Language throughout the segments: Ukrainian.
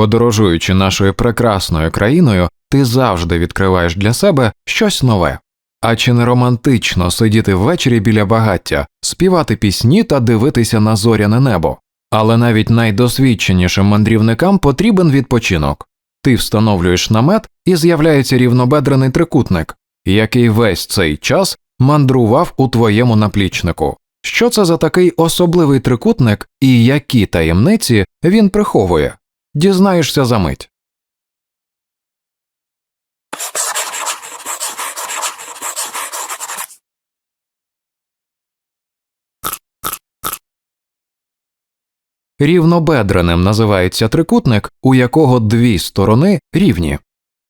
Подорожуючи нашою прекрасною країною, ти завжди відкриваєш для себе щось нове. А чи не романтично сидіти ввечері біля багаття, співати пісні та дивитися на зоряне небо? Але навіть найдосвідченішим мандрівникам потрібен відпочинок. Ти встановлюєш намет і з'являється рівнобедрений трикутник, який весь цей час мандрував у твоєму наплічнику. Що це за такий особливий трикутник і які таємниці він приховує? Дізнаєшся за мить. Рівнобедреним називається трикутник, у якого дві сторони рівні.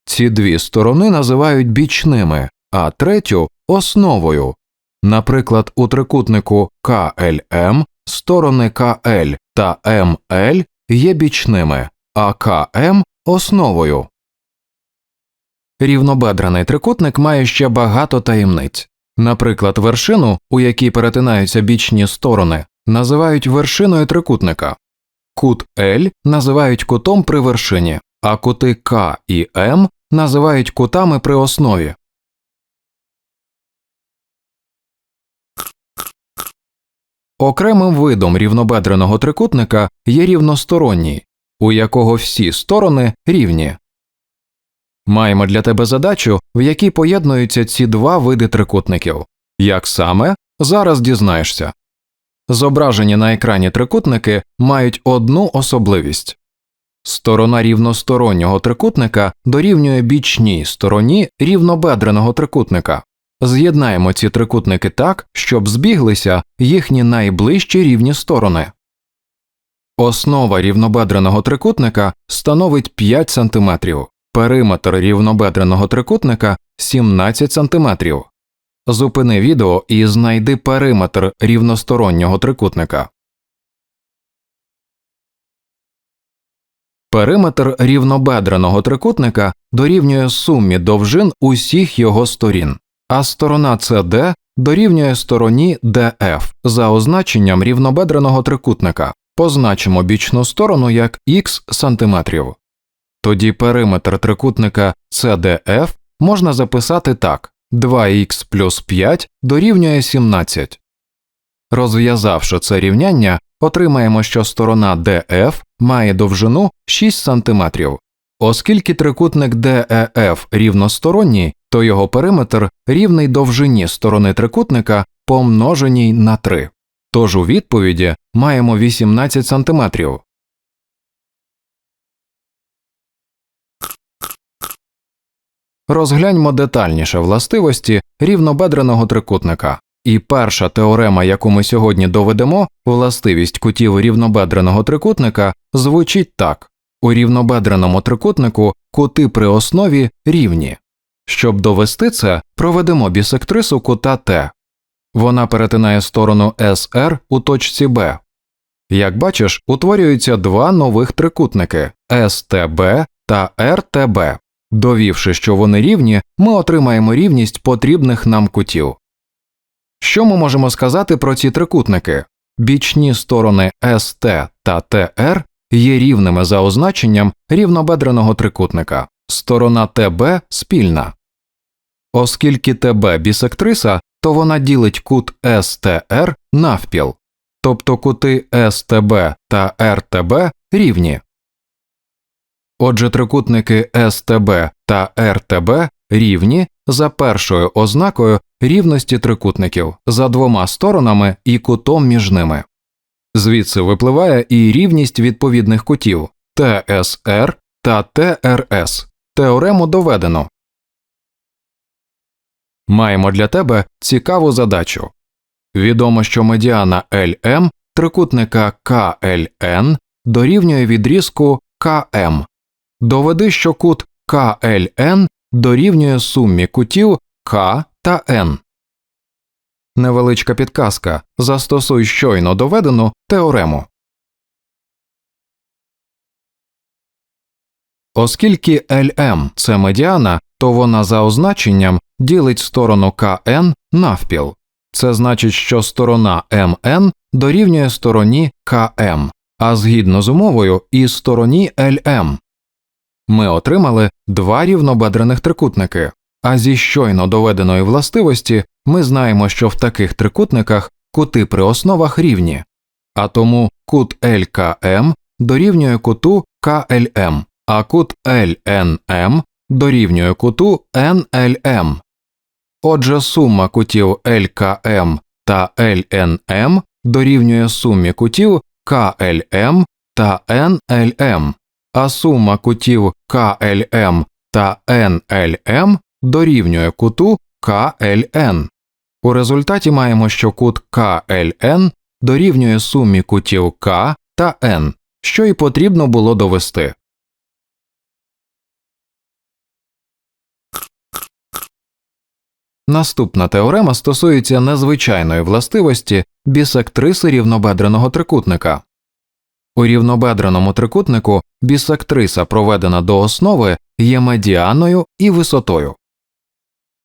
Ці дві сторони називають бічними, а третю основою. Наприклад, у трикутнику КЛМ сторони КЛ та МЛ є бічними, а КМ основою. Рівнобедрений трикутник має ще багато таємниць. Наприклад, вершину, у якій перетинаються бічні сторони, називають вершиною трикутника. Кут L називають кутом при вершині, а кути К і М називають кутами при основі. Окремим видом рівнобедреного трикутника є рівносторонній, у якого всі сторони рівні. Маємо для тебе задачу, в якій поєднуються ці два види трикутників. Як саме зараз дізнаєшся. Зображені на екрані трикутники мають одну особливість сторона рівностороннього трикутника дорівнює бічній стороні рівнобедреного трикутника. З'єднаємо ці трикутники так, щоб збіглися їхні найближчі рівні сторони. Основа рівнобедреного трикутника становить 5 см, периметр рівнобедреного трикутника 17 см. Зупини відео і знайди периметр рівностороннього трикутника. Периметр рівнобедреного трикутника дорівнює сумі довжин усіх його сторін, а сторона CD дорівнює стороні DF за означенням рівнобедреного трикутника. Позначимо бічну сторону як х сантиметрів. Тоді периметр трикутника CDF можна записати так 2х плюс 5 дорівнює 17. Розв'язавши це рівняння, отримаємо, що сторона DF має довжину 6 см. Оскільки трикутник DEF рівносторонній, то його периметр рівний довжині сторони трикутника помноженій на 3. Тож у відповіді маємо 18 см. Розгляньмо детальніше властивості рівнобедреного трикутника. І перша теорема, яку ми сьогодні доведемо, властивість кутів рівнобедреного трикутника, звучить так у рівнобедреному трикутнику кути при основі рівні. Щоб довести це, проведемо бісектрису кута Т. Вона перетинає сторону СР у точці Б. Як бачиш, утворюються два нових трикутники СТБ та РТБ. Довівши, що вони рівні, ми отримаємо рівність потрібних нам кутів. Що ми можемо сказати про ці трикутники? Бічні сторони СТ та ТР є рівними за означенням рівнобедреного трикутника, сторона ТБ спільна. Оскільки ТБ бісектриса, то вона ділить кут СТР навпіл, тобто кути СТБ та РТБ рівні. Отже, трикутники СТБ та РТБ рівні за першою ознакою рівності трикутників за двома сторонами і кутом між ними. Звідси випливає і рівність відповідних кутів ТСР та ТРС. Теорему доведено. Маємо для тебе цікаву задачу. Відомо, що медіана LM трикутника КЛН дорівнює відрізку КМ. Доведи, що кут КЛН дорівнює сумі кутів К та N. Невеличка підказка. Застосуй щойно доведену теорему. Оскільки LM – це медіана, то вона за означенням ділить сторону КН навпіл. Це значить, що сторона МН дорівнює стороні КМ, а згідно з умовою і стороні LM. Ми отримали два рівнобедрених трикутники, а зі щойно доведеної властивості ми знаємо, що в таких трикутниках кути при основах рівні, а тому кут LKM дорівнює куту KLM, а кут LNM дорівнює куту NLM. Отже, сума кутів LKM та LNM дорівнює сумі кутів KLM та NLM, а сума кутів KLM та NLM дорівнює куту KLN. У результаті маємо, що кут KLN дорівнює сумі кутів К та N, що й потрібно було довести. Наступна теорема стосується незвичайної властивості бісектриси рівнобедреного трикутника. У рівнобедреному трикутнику бісектриса, проведена до основи, є медіаною і висотою.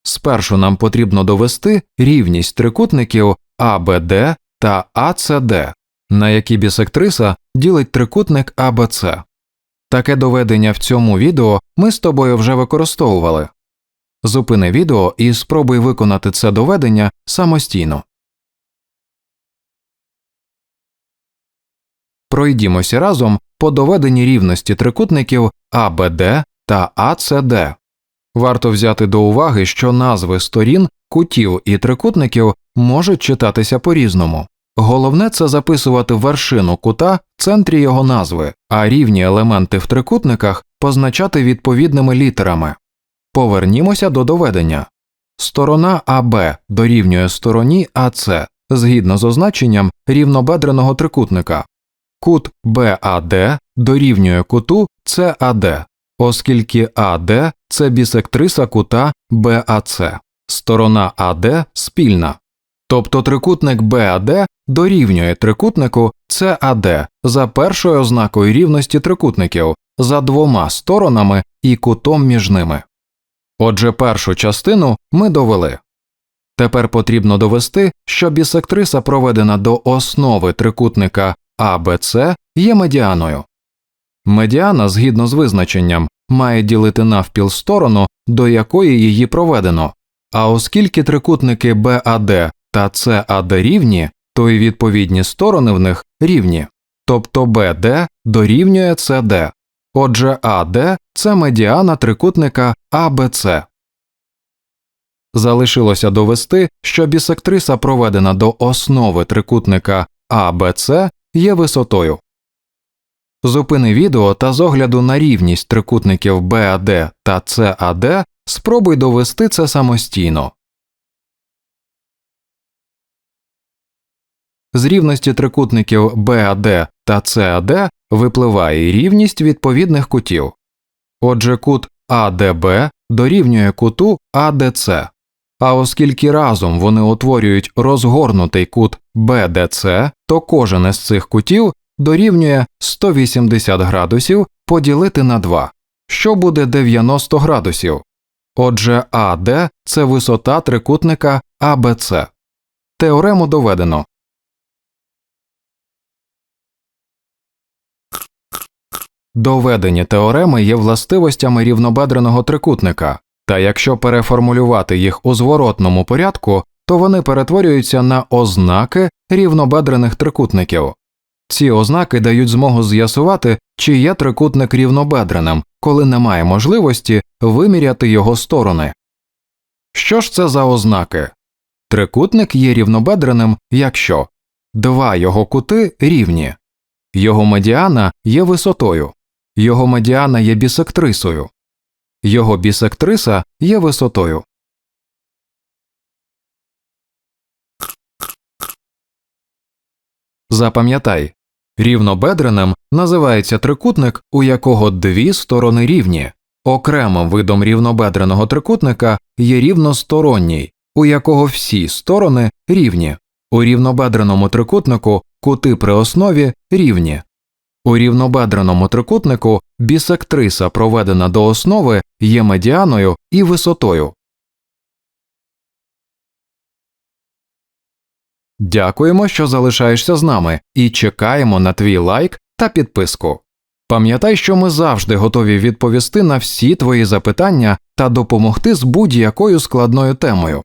Спершу нам потрібно довести рівність трикутників ABD та ACD, на які бісектриса ділить трикутник ABC. Таке доведення в цьому відео ми з тобою вже використовували. Зупини відео і спробуй виконати це доведення самостійно. Пройдімося разом по доведенні рівності трикутників ABD та ACD. Варто взяти до уваги, що назви сторін, кутів і трикутників можуть читатися по різному. Головне це записувати вершину кута в центрі його назви, а рівні елементи в трикутниках позначати відповідними літерами. Повернімося до доведення. Сторона АБ дорівнює стороні АС згідно з означенням рівнобедреного трикутника. Кут БАД дорівнює куту САД, оскільки АД це бісектриса кута БАЦ, сторона АД спільна. Тобто трикутник БАД дорівнює трикутнику САД за першою ознакою рівності трикутників за двома сторонами і кутом між ними. Отже, першу частину ми довели. Тепер потрібно довести, що бісектриса, проведена до основи трикутника АБЦ, є медіаною. Медіана, згідно з визначенням, має ділити навпіл сторону, до якої її проведено, а оскільки трикутники БАД та САД рівні, то й відповідні сторони в них рівні, тобто БД дорівнює СД. Отже, АД це медіана трикутника АБЦ. Залишилося довести, що бісектриса, проведена до основи трикутника АБЦ, є висотою. Зупини відео та з огляду на рівність трикутників БАД та САД спробуй довести це самостійно. З рівності трикутників БАД та САД випливає рівність відповідних кутів. Отже, кут АДБ дорівнює куту АДЦ, а оскільки разом вони утворюють розгорнутий кут БДЦ, то кожен із цих кутів дорівнює 180 градусів поділити на 2, що буде 90 градусів. Отже, АД це висота трикутника АБЦ. Теорему доведено. Доведені теореми є властивостями рівнобедреного трикутника, та якщо переформулювати їх у зворотному порядку, то вони перетворюються на ознаки рівнобедрених трикутників. Ці ознаки дають змогу з'ясувати, чи є трикутник рівнобедреним, коли немає можливості виміряти його сторони. Що ж це за ознаки? Трикутник є рівнобедреним, якщо два його кути рівні, його медіана є висотою, його медіана є бісектрисою, його бісектриса є висотою. Запам'ятай, рівнобедреним називається трикутник, у якого дві сторони рівні. Окремим видом рівнобедреного трикутника є рівносторонній, у якого всі сторони рівні. У рівнобедреному трикутнику кути при основі рівні. У рівнобедреному трикутнику бісектриса, проведена до основи, є медіаною і висотою. Дякуємо, що залишаєшся з нами, і чекаємо на твій лайк та підписку. Пам'ятай, що ми завжди готові відповісти на всі твої запитання та допомогти з будь-якою складною темою.